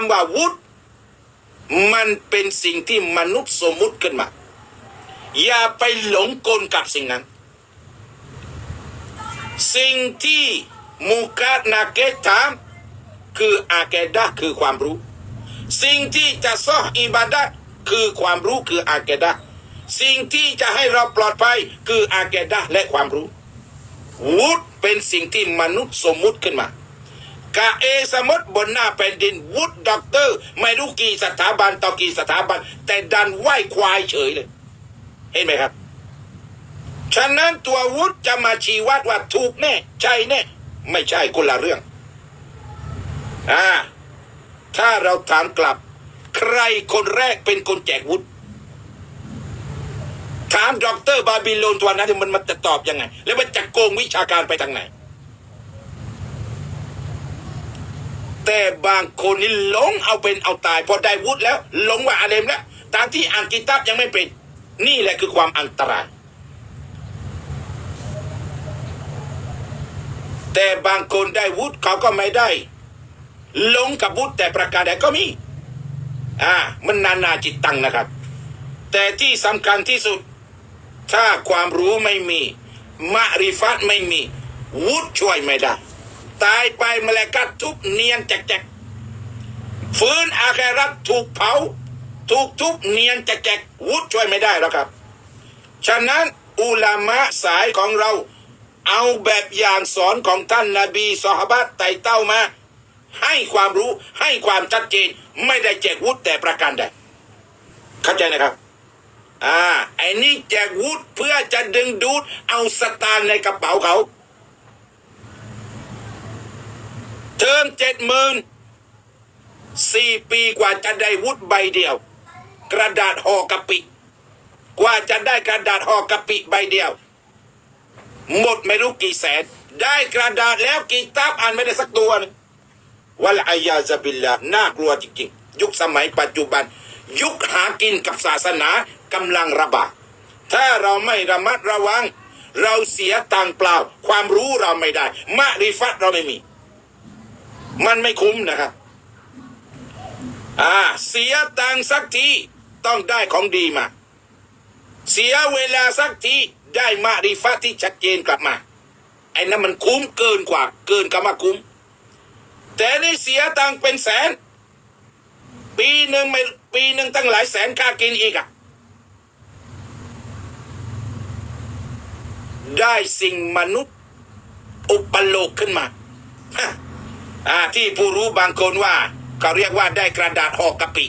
ำว่าวุฒิมันเป็นสิ่งที่มนุษย์สมมุติขึ้นมา อย่าไปหลงกลกับสิ่งนั้น สิ่งที่มูกาดนาเกตถามคืออาเกดะคือความรู้ สิ่งที่จะซออิบาดะคือความรู้คืออาเกดะสิ่งที่จะให้เราปลอดภัยคืออาเกดะและความรู้ วุฒิเป็นสิ่งที่มนุษย์สมมุติขึ้นมา กะเอสมมติบนหน้าแผ่นดินวุฒิด็อกเตอร์ไม่รู้กี่สถาบันต่อกี่สถาบัน แต่ดันไหว้ควายเฉยเลย เห็นไหมครับ ฉะนั้นตัววุฒิจะมาชี้วัดว่าถูกแน่ ใช่แน่ ไม่ใช่คนละเรื่องอ่าถ้าเราถามกลับ ใครคนแรกเป็นคนแจกวุฒิถามด็อกเตอร์บาบิโลนตัวนั้นมันมันจะตอบยังไง แล้วมันจะโกงวิชาการไปทางไหน แต่บางคนนี่หลงเอาเป็นเอาตาย พอได้วุฒิแล้วหลงว่าอาเลมแล้วตามที่อ่านกิตับยังไม่เป็น นี่แหละคือความอันตราย แต่บางคนได้วุฒิเขาก็ไม่ได้หลงกับวุฒิแต่ประการใดก็มีอ่ามันนานาจิตตังนะครับ แต่ที่สำคัญที่สุด ถ้าความรู้ไม่มีมะริฟัตไม่มี วุฒิช่วยไม่ได้ ตายไปมาแมลกัดทุบเนียนแจกๆฟื้นอาครัตถูกเผา ถูกทุบเนียนแจกๆวุฒิช่วยไม่ได้แล้วครับ ฉะนั้นอุลามะสายของเรา เอาแบบอย่างสอนของท่านนาบีสหบัตไต่เต้ามา ให้ความรู้ให้ความชัดเจน ไม่ได้แจกวุฒิแต่ประการใดเข้าใจนะครับอ่าไอ้นี่แจกวุฒิเพื่อจะดึงดูดเอาสตางค์ในกระเป๋าเขา เทอมเจ็ดหมื่นสี่ปีกว่าจะได้วุฒิใบเดียว กระดาษห่อกะปิ กว่าจะได้กระดาษห่อกะปิใบเดียว หมดไม่รู้กี่แสน ได้กระดาษแล้วกี่ตับอ่านไม่ได้สักตัวนึงวัลอายาซะบิลละน่ากลัวจริงๆ ยุคสมัยปัจจุบัน ยุคหากินกับศาสนากำลังระบาดถ้าเราไม่ระมัดระวัง เราเสียตังเปล่า ความรู้เราไม่ได้มะริฟัตเราไม่มี มันไม่คุ้มนะครับ อ่า เสียตังสักทีต้องได้ของดีมา เสียเวลาสักทีได้มาริฟะที่ชัดเจนกลับมา ไอ้นั้นมันคุ้มเกินกว่า เกินคำว่าคุ้ม แต่นี่เสียตังเป็นแสน ปีหนึ่งไม่ปีหนึ่งตั้งหลายแสนค่ากินอีกอะได้สิ่งมนุษย์อุปโลกขึ้นมา ที่ผู้รู้บางคนว่าเขาเรียกว่าได้กระดาษห่อกะปิ